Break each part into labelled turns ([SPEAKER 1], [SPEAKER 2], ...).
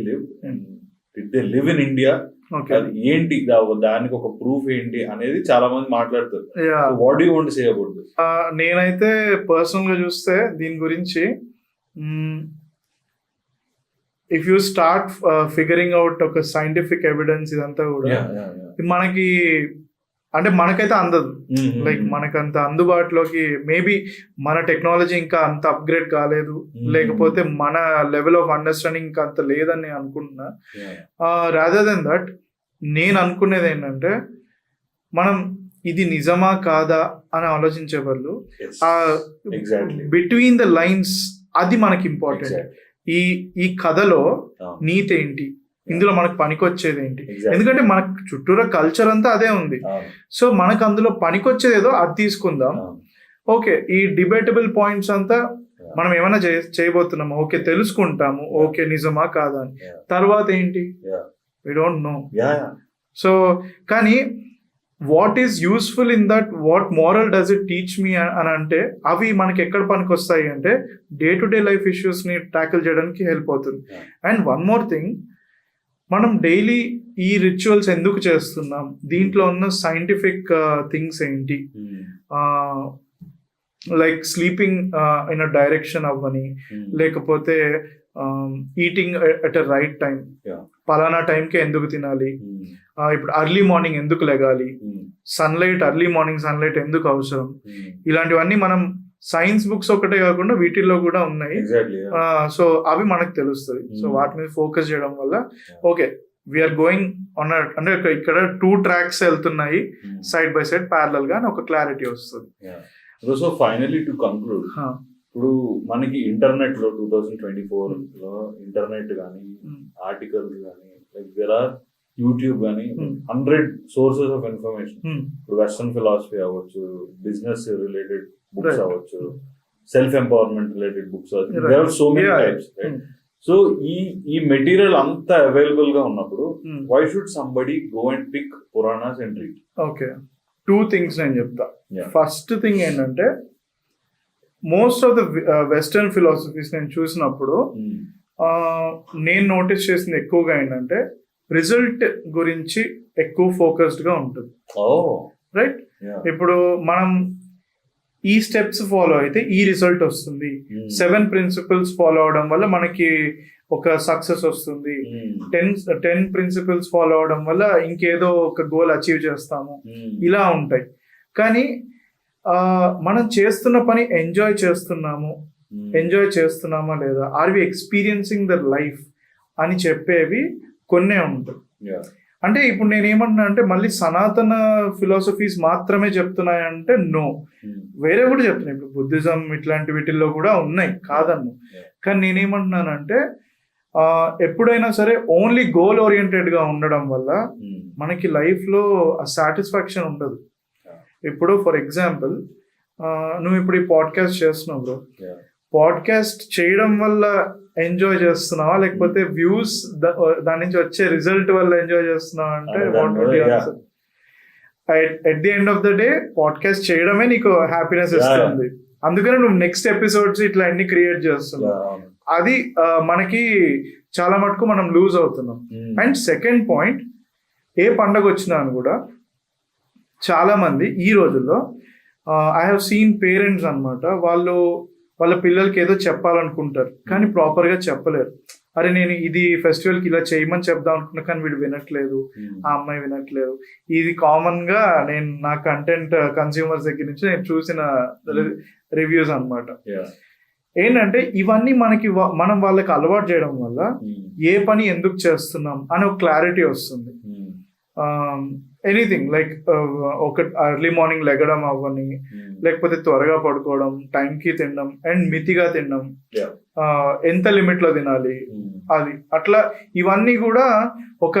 [SPEAKER 1] Live did they live in India అది ఏంటి? దానికి ఒక ప్రూఫ్ ఏంటి అనేది చాలా మంది మాట్లాడతారు what you want say about this
[SPEAKER 2] ఆ, నేనైతే పర్సనల్గా చూస్తే దీని గురించి if you start figuring out ఒక సైంటిఫిక్ ఎవిడెన్స్ ఇదంతా కూడా మనకి అంటే మనకైతే అందదు. లైక్ మనకంత అందుబాటులోకి మేబీ మన టెక్నాలజీ ఇంకా అంత అప్గ్రేడ్ కాలేదు. లేకపోతే మన లెవెల్ ఆఫ్ అండర్స్టాండింగ్ ఇంకా అంత లేదని నేను అనుకుంటున్నా. రాదర్ దెన్ దట్ నేను అనుకునేది ఏంటంటే మనం ఇది నిజమా కాదా అని ఆలోచించే వాళ్ళు బిట్వీన్ ద లైన్స్ అది మనకి ఇంపార్టెంట్ ఈ ఈ కథలో నీతి ఏంటి? ఇందులో మనకు పనికొచ్చేది ఏంటి? ఎందుకంటే మనకు చుట్టూరా కల్చర్ అంతా అదే ఉంది. సో మనకు అందులో పనికొచ్చేది ఏదో అది తీసుకుందాం. ఓకే ఈ డిబేటబుల్ పాయింట్స్ అంతా మనం ఏమైనా చే- చేయబోతున్నాము? ఓకే తెలుసుకుంటాము. ఓకే నిజమా కాదా అని. తర్వాత ఏంటి. వి డోంట్ నో సో కానీ what is useful in that what moral does it teach me అని అంటే అవి మనకి ఎక్కడ పనికి వస్తాయి అంటే డే టు డే లైఫ్ ఇష్యూస్ని ట్యాకిల్ చేయడానికి హెల్ప్ అవుతుంది. అండ్ వన్ మోర్ థింగ్ మనం డైలీ ఈ రిచువల్స్ ఎందుకు చేస్తున్నాం? దీంట్లో ఉన్న సైంటిఫిక్ థింగ్స్ ఏంటి? Like sleeping in a direction అవ్వని లేకపోతే eating at a right time. పలానా టైంకి ఎందుకు తినాలి? ఆ, ఇప్పుడు అర్లీ మార్నింగ్ ఎందుకు లెగాలి? సన్లైట్ అర్లీ మార్నింగ్ సన్లైట్ ఎందుకు అవసరం? ఇలాంటివన్నీ మనం సైన్స్ బుక్స్ ఒకటే కాకుండా వీటిల్లో కూడా ఉన్నాయి. సో అవి మనకు తెలుస్తుంది. So
[SPEAKER 1] Hmm.
[SPEAKER 2] వాటి మీద ఫోకస్ చేయడం వల్ల ఓకే వీఆర్ గోయింగ్ ఆన్ అంటే ఇక్కడ- టూ ట్రాక్స్ వెళ్తున్నాయి సైడ్ బై సైడ్ ప్యారలల్గా ఒక క్లారిటీ వస్తుంది.
[SPEAKER 1] So finally to conclude. ఇప్పుడు మనకి ఇంటర్నెట్లో టూ థౌజండ్ ట్వంటీ ఫోర్లో ఇంటర్నెట్ కానీ. ఆర్టికల్స్ కానీ లైక్ దెర్ ఆర్ యూట్యూబ్ కానీ
[SPEAKER 2] Hmm.
[SPEAKER 1] Hundred sources of information
[SPEAKER 2] Hmm.
[SPEAKER 1] ఇప్పుడు వెస్ట్రన్ ఫిలాసఫీ అవ్వచ్చు బిజినెస్ రిలేటెడ్ బుక్స్. అవ్వచ్చు సెల్ఫ్ ఎంపవర్మెంట్ రిలేటెడ్ బుక్స్ అవ్వచ్చు so many. Types
[SPEAKER 2] Hmm.
[SPEAKER 1] So ఈ ఈ మెటీరియల్ అంతా అవైలబుల్గా ఉన్నప్పుడు
[SPEAKER 2] Hmm.
[SPEAKER 1] Why should somebody go and pick Puranas and read
[SPEAKER 2] okay two things నేను చెప్తా. ఫస్ట్ థింగ్ ఏంటంటే most of the western philosophies నేను చూసినప్పుడు ఆ, నేను నోటీస్ చేసింది ఎక్కువగా ఏంటంటే రిజల్ట్ గురించి ఎక్కువ ఫోకస్డ్గా ఉంటుంది.
[SPEAKER 1] ఓ.
[SPEAKER 2] రైట్ ఇప్పుడు మనం ఈ స్టెప్స్ ఫాలో అయితే ఈ రిజల్ట్ వస్తుంది.
[SPEAKER 1] Hmm.
[SPEAKER 2] సెవెన్ ప్రిన్సిపల్స్ ఫాలో అవడం వల్ల మనకి ఒక సక్సెస్ వస్తుంది.
[SPEAKER 1] Hmm.
[SPEAKER 2] Ten ten principles follow అవడం వల్ల ఇంకేదో ఒక గోల్ అచీవ్ చేస్తాము. ఇలా ఉంటాయి. కానీ మనం చేస్తున్న పని ఎంజాయ్ చేస్తున్నాము. ఎంజాయ్ చేస్తున్నామా లేదా? Are we experiencing the life అని చెప్పేవి కొన్నే ఉంటాయి. అంటే ఇప్పుడు నేను ఏమంటున్నా అంటే మళ్ళీ సనాతన ఫిలాసఫీస్ మాత్రమే చెప్తున్నాయంటే నో
[SPEAKER 1] Hmm.
[SPEAKER 2] వేరే కూడా చెప్తున్నాయి ఇప్పుడు బుద్ధిజం ఇట్లాంటి వీటిల్లో కూడా ఉన్నాయి కాదన్ను. కానీ నేనేమంటున్నానంటే ఎప్పుడైనా సరే ఓన్లీ గోల్ ఓరియంటెడ్గా ఉండడం వల్ల
[SPEAKER 1] Hmm.
[SPEAKER 2] మనకి లైఫ్లో ఆ సాటిస్ఫాక్షన్ ఉండదు. ఇప్పుడు ఫర్ ఎగ్జాంపుల్ నువ్వు ఇప్పుడు ఈ పాడ్కాస్ట్ చేస్తున్నావు బ్రో. పాడ్కాస్ట్ చేయడం వల్ల ఎంజాయ్ చేస్తున్నావా? లేకపోతే వ్యూస్ దాని నుంచి వచ్చే రిజల్ట్ వల్ల ఎంజాయ్ చేస్తున్నావా అంటే what. At the end of the day podcast చేయడమే నీకు హ్యాపీనెస్ ఇస్తుంది. అందుకనే నువ్వు నెక్స్ట్ ఎపిసోడ్స్ ఇట్లా అన్ని క్రియేట్ చేస్తున్నావు. అది మనకి చాలా మటుకు మనం లూజ్ అవుతున్నాం. అండ్ సెకండ్ పాయింట్ ఏ పండగ వచ్చినా అని కూడా చాలా మంది ఈ రోజుల్లో ఐ హావ్ సీన్ పేరెంట్స్ అన్నమాట. వాళ్ళు వాళ్ళ పిల్లలకి ఏదో చెప్పాలనుకుంటారు కానీ ప్రాపర్గా చెప్పలేరు అరే నేను ఇది ఫెస్టివల్కి ఇలా చేయమని చెప్దాం అనుకున్నా కానీ వీడు వినట్లేదు
[SPEAKER 1] Hmm.
[SPEAKER 2] ఆ అమ్మాయి వినట్లేదు ఇది కామన్గా నేను నా కంటెంట్ కన్స్యూమర్స్ దగ్గర నుంచి నేను చూసిన రివ్యూస్ అన్నమాట
[SPEAKER 1] Yeah.
[SPEAKER 2] ఏంటంటే ఇవన్నీ మనకి మనం వాళ్ళకి అలవాటు చేయడం వల్ల
[SPEAKER 1] Hmm.
[SPEAKER 2] ఏ పని ఎందుకు చేస్తున్నాం అని ఒక క్లారిటీ వస్తుంది
[SPEAKER 1] Hmm.
[SPEAKER 2] ఎనీథింగ్ లైక్ ఒక ఎర్లీ మార్నింగ్ లెగడం అవ్వని
[SPEAKER 1] Hmm.
[SPEAKER 2] లేకపోతే త్వరగా పడుకోవడం టైంకి తినడం అండ్ మితిగా తినడం ఎంత లిమిట్లో తినాలి?
[SPEAKER 1] Hmm.
[SPEAKER 2] అది. అట్లా ఇవన్నీ కూడా ఒక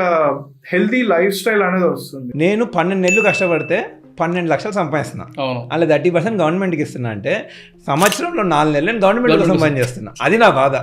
[SPEAKER 2] హెల్తీ లైఫ్ స్టైల్ అనేది వస్తుంది.
[SPEAKER 3] నేను పన్నెండు నెలలు కష్టపడితే పన్నెండు లక్షలు సంపాదిస్తున్నా.
[SPEAKER 4] అవును.
[SPEAKER 3] అలా థర్టీ పర్సెంట్ గవర్నమెంట్కి ఇస్తున్నా అంటే సంవత్సరంలో నాలుగు నెలలు నేను గవర్నమెంట్
[SPEAKER 4] Government
[SPEAKER 3] సంపాదన చేస్తున్నా అది నా బాధ.